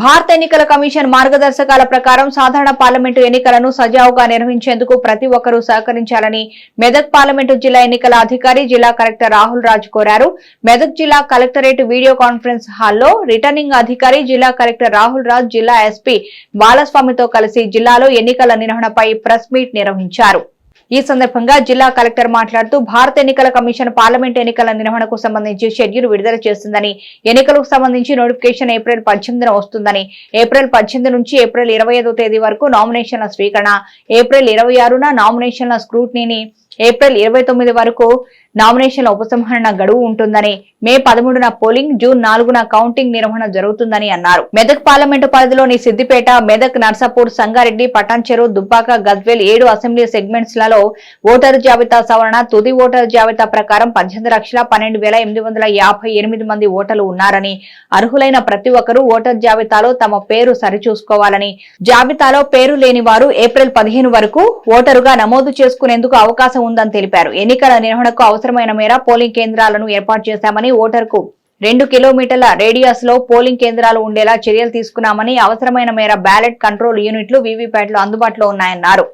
భారత ఎన్నికల కమిషన్ మార్గదర్శకాల ప్రకారం సాధారణ పార్లమెంటు ఎన్నికలను సజావుగా నిర్వహించేందుకు ప్రతి ఒక్కరూ సహకరించాలని మెదక్ పార్లమెంటు జిల్లా ఎన్నికల అధికారి జిల్లా కలెక్టర్ రాహుల్ రాజ్ కోరారు. మెదక్ జిల్లా కలెక్టరేట్ వీడియో కాన్ఫరెన్స్ హాల్లో రిటర్నింగ్ అధికారి జిల్లా కలెక్టర్ రాహుల్ రాజ్ జిల్లా ఎస్పీ బాలస్వామితో కలిసి జిల్లాలో ఎన్నికల నిర్వహణపై ప్రెస్ మీట్ నిర్వహించారు. ఈ సందర్భంగా జిల్లా కలెక్టర్ మాట్లాడుతూ భారత ఎన్నికల కమిషన్ పార్లమెంట్ ఎన్నికల నిర్వహణకు సంబంధించి షెడ్యూల్ విడుదల చేస్తుందని ఎన్నికలకు సంబంధించి నోటిఫికేషన్ ఏప్రిల్ పద్దెనిమిదిన వస్తుందని ఏప్రిల్ పద్దెనిమిది నుంచి ఏప్రిల్ ఇరవై తేదీ వరకు నామినేషన్ల స్వీకరణ ఏప్రిల్ ఇరవై ఆరున నామినేషన్ల స్క్రూటినీని ఏప్రిల్ ఇరవై తొమ్మిది వరకు నామినేషన్ల ఉపసంహరణ గడువు ఉంటుందని మే పదమూడున పోలింగ్ జూన్ నాలుగున కౌంటింగ్ నిర్వహణ జరుగుతుందని అన్నారు. మెదక్ పార్లమెంటు పరిధిలోని సిద్దిపేట మెదక్ నర్సాపూర్ సంగారెడ్డి పటాన్చెరు దుబ్బాక గద్వేల్ ఏడు అసెంబ్లీ సెగ్మెంట్స్లలో ఓటరు జాబితా సవరణ తుది ఓటరు జాబితా ప్రకారం పద్దెనిమిది లక్షల పన్నెండు వేల ఎనిమిది వందల యాభై ఎనిమిది మంది ఓటర్లు ఉన్నారని అర్హులైన ప్రతి ఒక్కరూ ఓటర్ జాబితాలో తమ పేరు సరిచూసుకోవాలని జాబితాలో పేరు లేని వారు ఏప్రిల్ పదిహేను వరకు ఓటరుగా నమోదు చేసుకునేందుకు అవకాశం ఉందని తెలిపారు. ఎన్నికల నిర్వహణకు అవసరమైన మేర పోలింగ్ కేంద్రాలను ఏర్పాటు చేశామని ఓటర్కు రెండు కిలోమీటర్ల రేడియస్లో పోలింగ్ కేంద్రాలు ఉండేలా చర్యలు తీసుకున్నామని అవసరమైన మేర బ్యాలెట్ కంట్రోల్ యూనిట్లు వీవీప్యాట్లు అందుబాటులో ఉన్నాయన్నారు.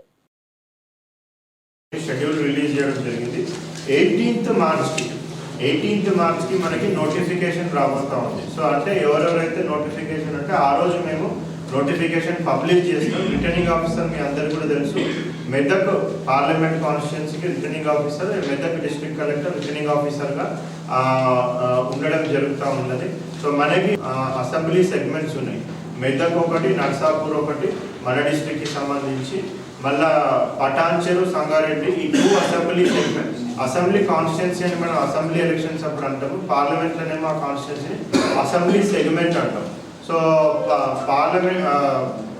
ఎయిటీన్త్ మార్చ్కి మనకి నోటిఫికేషన్ రాబోతా ఉంది. సో అంటే ఎవరెవరైతే నోటిఫికేషన్ అంటే ఆ రోజు మేము నోటిఫికేషన్ పబ్లిష్ చేస్తాం. రిటర్నింగ్ ఆఫీసర్ మీ అందరు కూడా తెలుసు. మెదక్ పార్లమెంట్ కాన్స్టిట్యున్సీకి returning officer Medak district collector returning ఆఫీసర్గా ఉండడం జరుగుతూ ఉన్నది. సో మనకి అసెంబ్లీ సెగ్మెంట్స్ ఉన్నాయి. మెదక్ ఒకటి నర్సాపూర్ ఒకటి మన డిస్ట్రిక్ట్కి సంబంధించి. మళ్ళా పటాన్చెరు సంగారెడ్డి ఈ two assembly segment assembly constituency అని మనం అసెంబ్లీ ఎలక్షన్స్ అప్పుడు అంటాము. పార్లమెంట్లోనేమో ఆ కాన్స్టిట్యున్సీ అసెంబ్లీ సెగ్మెంట్ అంటాం. So parliament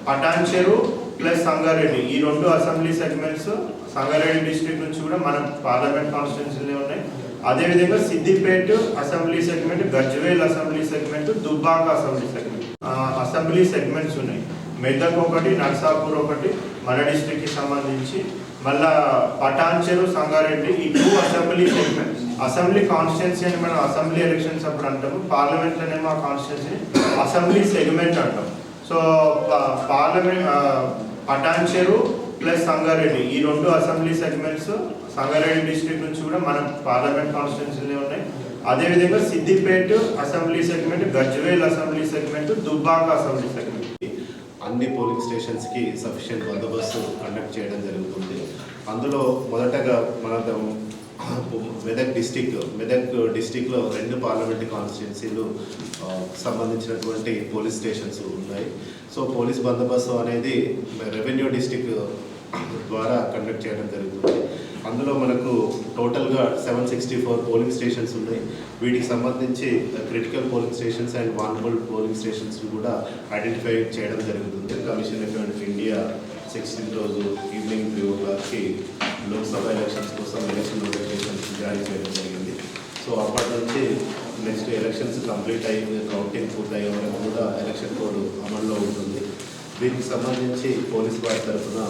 Patancheru plus Sangareddy. ఈ రెండు అసెంబ్లీ సెగ్మెంట్స్ సంగారెడ్డి డిస్ట్రిక్ట్ నుంచి కూడా మన పార్లమెంట్ కాన్స్టిట్యున్సీలో ఉన్నాయి. అదేవిధంగా Siddipet assembly segment Gajwel assembly segment Dubbaka assembly segment. Assembly segments ఉన్నాయి. మెదక్ ఒకటి నర్సాపూర్ ఒకటి మన డిస్ట్రిక్ట్కి సంబంధించి. మళ్ళా పటాన్చెరు సంగారెడ్డి ఈ two assembly segments. Assembly constituency అని మనం అసెంబ్లీ ఎలక్షన్స్ అప్పుడు అంటాము. పార్లమెంట్లోనేమో ఆ కాన్స్టిట్యున్సీ అసెంబ్లీ సెగ్మెంట్ అంటాం సో పార్లమెంట్ ఆ, ప్లస్ సంగారెడ్డి. ఈ రెండు అసెంబ్లీ సెగ్మెంట్స్ సంగారెడ్డి డిస్ట్రిక్ట్ నుంచి కూడా మన పార్లమెంట్ కాన్స్టిట్యున్సీలో ఉన్నాయి. అదేవిధంగా Siddipet assembly segment Gajwel assembly segment Dubbaka assembly segment. అన్ని పోలింగ్ స్టేషన్స్కి సఫిషియెంట్ బందోబస్తు కండక్ట్ చేయడం జరుగుతుంది. అందులో మొదటగా మన మెదక్ డిస్టిక్ మెదక్ డిస్టిక్లో రెండు పార్లమెంటరీ కాన్స్టిట్యున్సీలు సంబంధించినటువంటి పోలీస్ స్టేషన్స్ ఉన్నాయి. సో పోలీస్ బందోబస్తు అనేది రెవెన్యూ డిస్టిక్ ద్వారా కండక్ట్ చేయడం జరుగుతుంది. అందులో మనకు టోటల్గా seven sixty four polling stations ఉన్నాయి. వీటికి సంబంధించి critical polling stations and vulnerable polling stations కూడా ఐడెంటిఫై చేయడం జరుగుతుంది. కమిషన్ ఆఫ్ ఇండియా సిక్స్టీన్త్ రోజు ఈవినింగ్ త్రీ ఓ క్లాక్కి లోక్సభ ఎలక్షన్స్ కోసం ఎలక్షన్ నోటిఫికేషన్స్ జారీ చేయడం జరిగింది. సో అప్పటి నుంచి నెక్స్ట్ ఎలక్షన్స్ కంప్లీట్ అయ్యి కౌంటింగ్ పూర్తయ్యే వరకు కూడా ఎలక్షన్ కోడ్ అమల్లో ఉంటుంది. దీనికి సంబంధించి పోలీస్ వారి తరఫున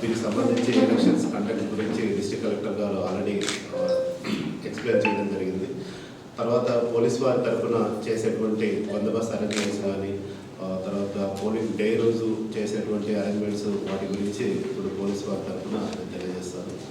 దీనికి సంబంధించి ఎలక్షన్స్ కండక్ట్ గురించి డిస్ట్రిక్ట్ కలెక్టర్ గారు ఆల్రెడీ ఎక్స్ప్లెయిన్ చేయడం జరిగింది. తర్వాత పోలీస్ వారి తరఫున చేసేటువంటి బందోబస్తు అరేంజ్మెంట్స్ కానీ డే రోజు చేసేటువంటి అరేంజ్మెంట్స్ వాటి గురించి ఇప్పుడు పోలీస్ వారి తరఫున తెలియజేస్తారు. తెలియజేస్తాను